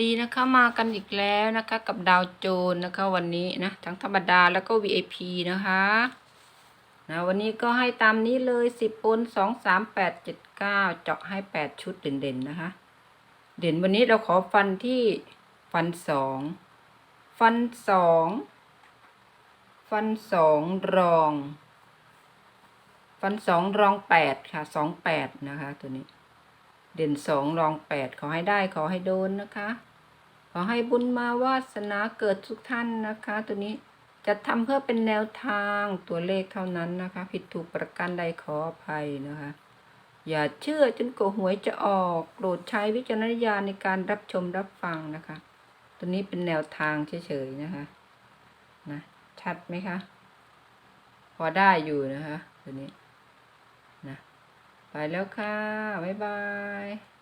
ดีนะคะมากันอีกแล้วนะคะกับดาวโจนนะคะวันนี้นะทั้งธรรมดาแล้วก็ VIP นะคะนะวันนี้ก็ให้ตามนี้เลยสิบปนสองสามแปดเจ็ดเก้าเจาะให้แปดชุดเด่นๆนะคะ เด่นวันนี้เราขอฟันที่ฟันสองฟันสองฟันสองรอง ฟันสองรองแปดค่ะสองแปดนะคะตัวนี้ เด่นสองรองแปดขอให้ได้ขอให้โดนนะคะ ขอให้บุญมาวาสนาเกิดทุกท่านนะคะ ตัวนี้จะทำเพื่อเป็นแนวทางตัวเลขเท่านั้นนะคะ ผิดถูกประการใดขออภัยนะคะ อย่าเชื่อจนกว่าหวยจะออกโปรดใช้วิจารณญาณในการรับชมรับฟังนะคะ ตัวนี้เป็นแนวทางเฉยๆนะคะนะชัดไหมคะ พอได้อยู่นะคะ ตัวนี้ ไปแล้วค่ะ บ๊ายบาย